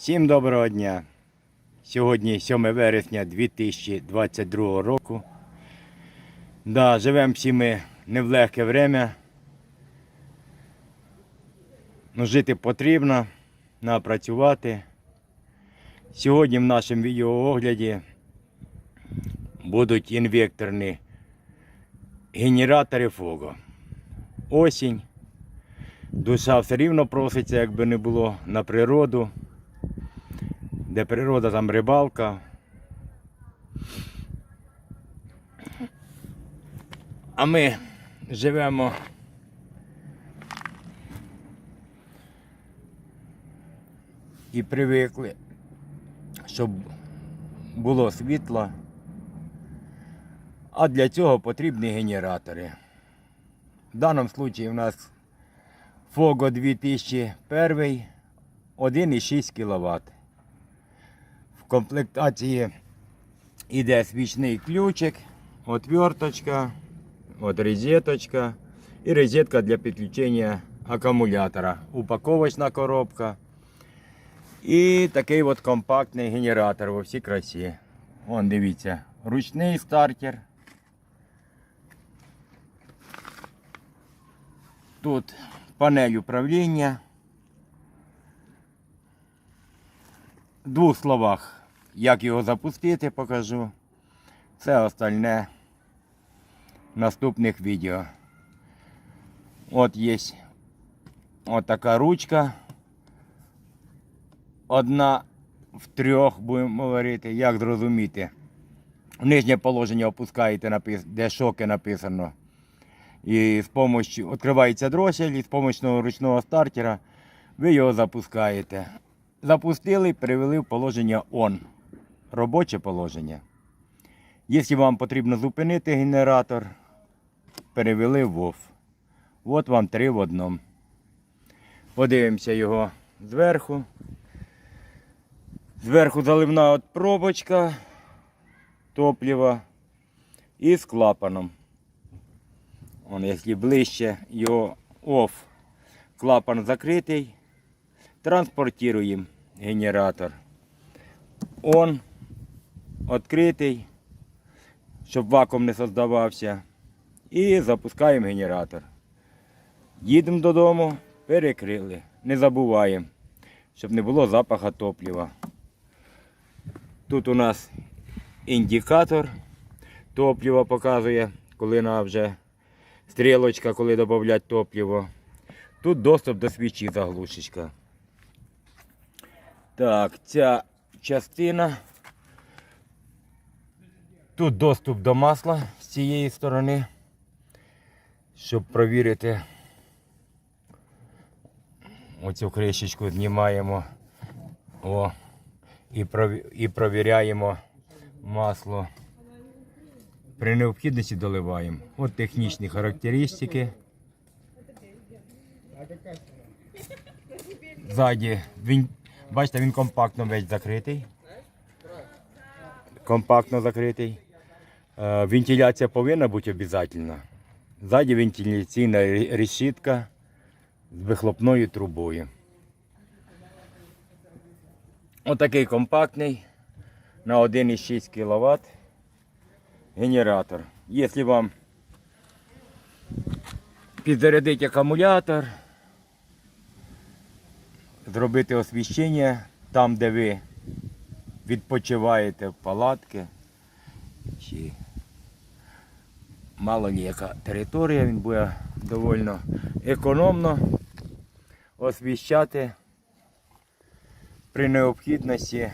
Всім доброго дня. Сьогодні 7 вересня 2022 року. Да, живемо всі ми не в легке время. Ну, жити потрібно, треба працювати. Сьогодні в нашому відеоогляді будуть інвекторні генератори фого. Осінь. Душа все рівно проситься, якби не було на природу, де природа, там рибалка. А ми живемо і привикли, щоб було світло. А для цього потрібні генератори. В даному випадку у нас Фого 2001 1,6 кВт. Комплектації йде свічний ключик, отверточка, от розеточка і розетка для підключення акумулятора. Упаковочна коробка. І такий от компактний генератор во всій красі. Вон дивіться, ручний стартер. Тут панель управління. В двох словах, як його запустити, покажу. Це остальне в наступних відео. От є от така ручка. Одна в трьох, будемо говорити, як зрозуміти. Нижнє положення опускаєте, де шоки написано. І з помощью відкривається дросель, і з допомогою ручного стартера ви його запускаєте. Запустили, перевели в положення ON. Робоче положення. Якщо вам потрібно зупинити генератор, перевели в OFF. От вам три в одному. Подивимося його зверху. Зверху заливна от пробочка топлива і з клапаном. Он, якщо ближче, його оф. Клапан закритий. Транспортуємо генератор. Он відкритий, щоб вакуум не создавався. І запускаємо генератор. Їдемо додому, перекрили. Не забуваємо, щоб не було запаха топлива. Тут у нас індикатор топлива показує, коли на вже стрілочка, коли додати топливо. Тут доступ до свічі заглушечка. Так, ця частина. Тут доступ до масла з цієї сторони, щоб провірити. Оцю кришечку знімаємо О, і, і провіряємо масло. При необхідності доливаємо. От технічні характеристики. Ззаді, він, бачите, він компактно весь закритий. Компактно закритий. Е, Вентиляція повинна бути обов'язково. Ззаді вентиляційна решітка з вихлопною трубою. Отакий компактний на 1,6 кВт генератор. Якщо вам підзарядити акумулятор, зробити освіщення там, де ви відпочиваєте в палатки, чи мало ли яка територія, він буде доволі економно освіщати при необхідності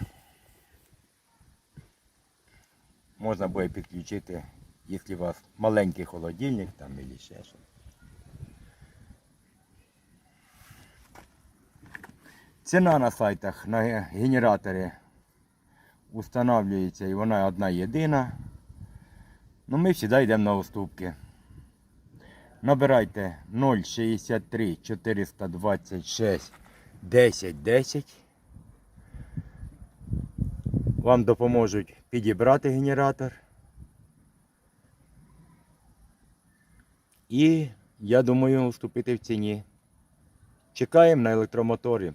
можна буде підключити, якщо у вас маленький холодильник там або ще щось. Ціна на сайтах на ге- генераторі встановлюється і вона одна єдина. Ну ми завжди йдемо на уступки. Набирайте 063 426 10 10. Вам допоможуть підібрати генератор. І я думаю уступити в ціні. Чекаємо на електромоторі.